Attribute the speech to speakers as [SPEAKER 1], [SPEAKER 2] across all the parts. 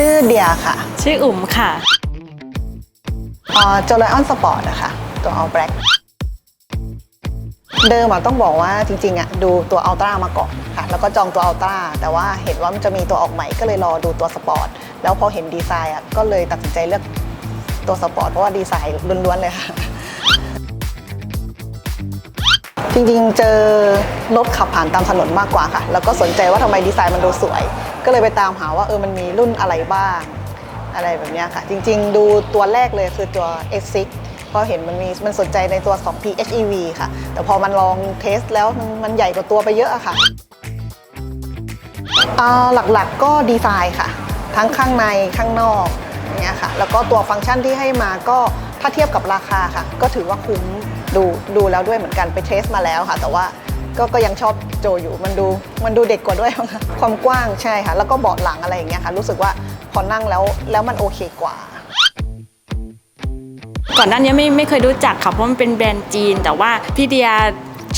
[SPEAKER 1] ชื่อเดียค่ะ
[SPEAKER 2] ชื่ออุ๋มค่ะ
[SPEAKER 1] เอ่อโจไลออนสปอร์ตนะคะตัว All Black เดิมอะต้องบอกว่าจริงๆอะดูตัวอัลตร้ามาก่อนค่ะ แล้วก็จองตัวอัลตร้าแต่ว่าเห็นว่ามันจะมีตัวออกใหม่ก็เลยรอดูตัวสปอร์ตแล้วพอเห็นดีไซน์อะก็เลยตัดสินใจเลือกตัวสปอร์ตเพราะว่าดีไซน์ล้วนๆเลยค่ะ จริงๆ เจอรถขับผ่านตามถนนมากกว่าค่ะ แล้วก็สนใจว่าทำไมดีไซน์มันดูสวย ก็เลยไปตามหาว่าเออมันมีรุ่นอะไรบ้าง อะไรแบบนี้ค่ะ จริงๆ ดูตัวแรกเลยคือตัว X6 เพราะเห็นมันมีมันสนใจในตัว 2P HEV ค่ะ แต่พอมันลองเทสแล้วมันใหญ่กว่าตัวไปเยอะอะค่ะหลักๆก็ดีไซน์ค่ะ ทั้งข้างในข้างนอกอย่างเงี้ยค่ะ แล้วก็ตัวฟังก์ชันที่ให้มาก็ถ้าเทียบกับราคาค่ะ ก็ถือว่าคุ้ม ดูดูแล้วด้วยเหมือนกันไปเทสมาแล้วค่ะ แต่ว่าก็ก็ยังชอบโจอยู่มันดูมันดูเด็กกว่าด้วยความกว้างใช่ค่ะ แล้วก็เบาะหลังอะไรอย่างเงี้ยค่ะ รู้สึกว่าพอนั่งแล้วแล้วมันโอเคกว่า
[SPEAKER 2] ก่อนหน้านี้ไม่ไม่เคยรู้จักค่ะเพราะมันเป็นแบรนด์จีน แต่ว่าพี่เดีย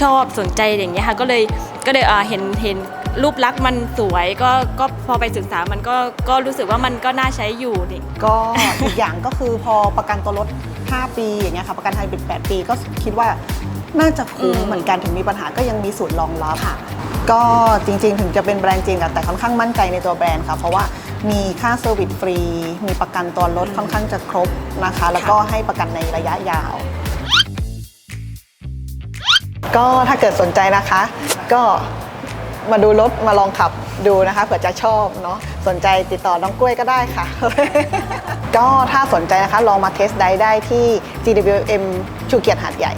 [SPEAKER 2] ชอบสนใจอย่างเงี้ยค่ะก็เลยก็เลยเอ่อเห็นเห็นรูปลักษณ์มันสวยก็ก็พอไปศึกษามันก็ก็รู้สึกว่ามันก็น่าใช้อยู่นี่
[SPEAKER 1] ก็อีกอย่างก็คือพอประกันตัวรถ 5 ปีอย่างเงี้ยค่ะประกันไทยเป็น8ปีก็คิดว่าน่าจะคุ้ม
[SPEAKER 2] อืม
[SPEAKER 1] เหมือนกันถึงมีปัญหาก็ยังมีสูตรรองรับก็จริงๆ ถึงจะเป็นแบรนด์จีนอะแต่ค่อนข้างมั่นใจในตัวแบรนด์ค่ะ เพราะว่ามีค่าเซอร์วิสฟรี มีประกันตัวรถค่อนข้างจะครบนะคะ แล้วก็ให้ประกันในระยะยาว ก็ถ้าเกิดสนใจนะคะ ก็มาดูรถมาลองขับดูนะคะเผื่อจะชอบเนาะสนใจติดต่อน้องกล้วยก็ได้ค่ะ ก็ถ้าสนใจนะคะลองมาเทสไดได้ที่ GWM ชูเกียรติหาดใหญ่